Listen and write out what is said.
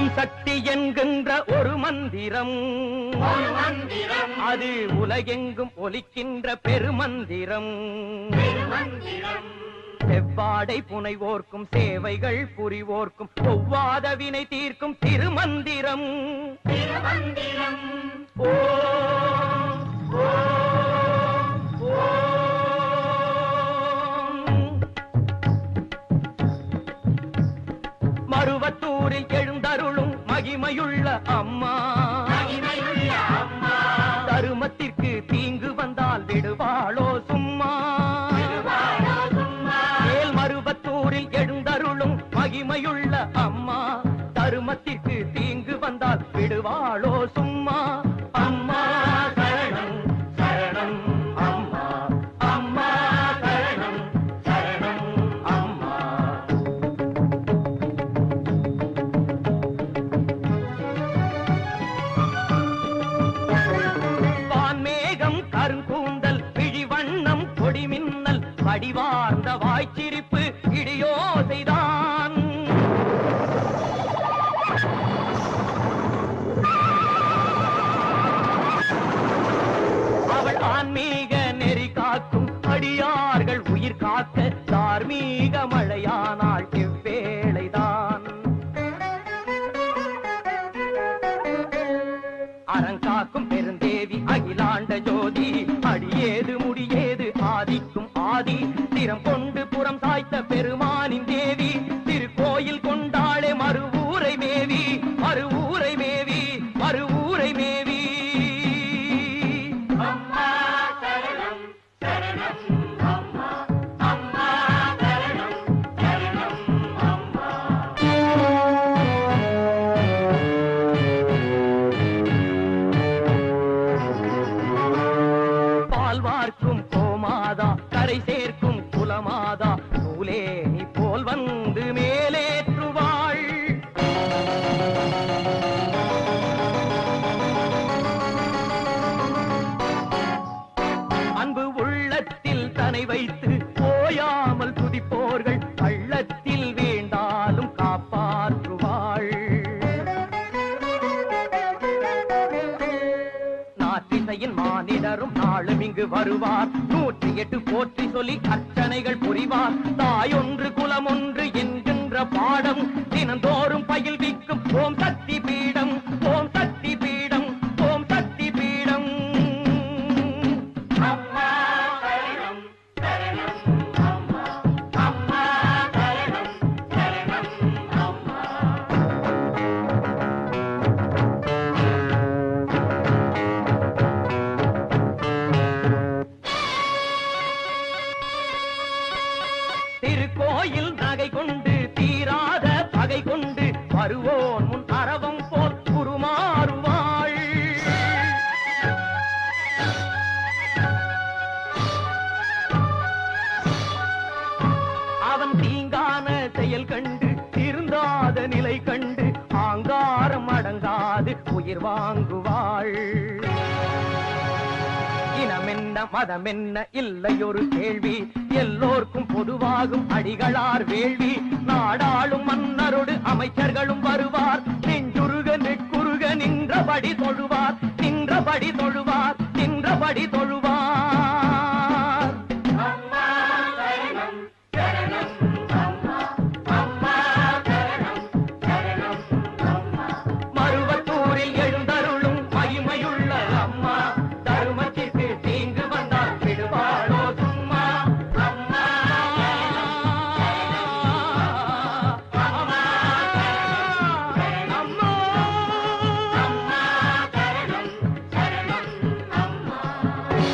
ஓம் சக்தி என்கின்ற ஒரு மந்திரம். அது உலகெங்கும் ஒலிக்கின்ற பெருமந்திரம். செவ்வாடை புனைவோர்க்கும் சேவைகள் புரிவோர்க்கும் ஒவ்வாத வினை தீர்க்கும் திருமந்திரம். ஓம், ஓம், ஓம். மருவத்தூரில் எழுந்தருளும் மகிமையுள்ள அம்மா. அடிவார்ந்த வடிவார்ந்த வாய்ச்சிரிப்பு இடியோசைதான். அவள் ஆன்மீக நெறி காக்கும் அடியார்கள் உயிர் காக்க தார்மீக மழையானாள் இவ்வேளைதான். அறங்காக்கும் பெருந்தேவி அகிலாண்ட ஜோதி அடியேது முடியே திறம் கொண்டு நாற்றிசையின் மானிடரும் நாளும் இங்கு வருவார். நூற்றி எட்டு போற்றி சொல்லி அர்ச்சனைகள் புரிவார். தாயொன்று குலமொன்று என்கின்ற பாடம் தினந்தோறும் பயில்விக்கும் ஓம் சக்தி கொண்டு முன் அரவம் போல் உருமாறுவாள் அவன் தீங்கான செயல் கண்டு திருந்தாத நிலை கண்டு ஆங்காரம் அடங்காது உயிர் வாங்குவாள். இனமென்ன மதமென்ன இல்லையொரு கேள்வி. எல்லோர்க்கும் பொதுவாகும் அடிகளார் வேள்வி. நாடாளும் மன்னரோடு அமைச்சர்களும் நின்றபடி தொழுவார் நின்றபடி தொழுவார் நின்றபடி தொழுவார்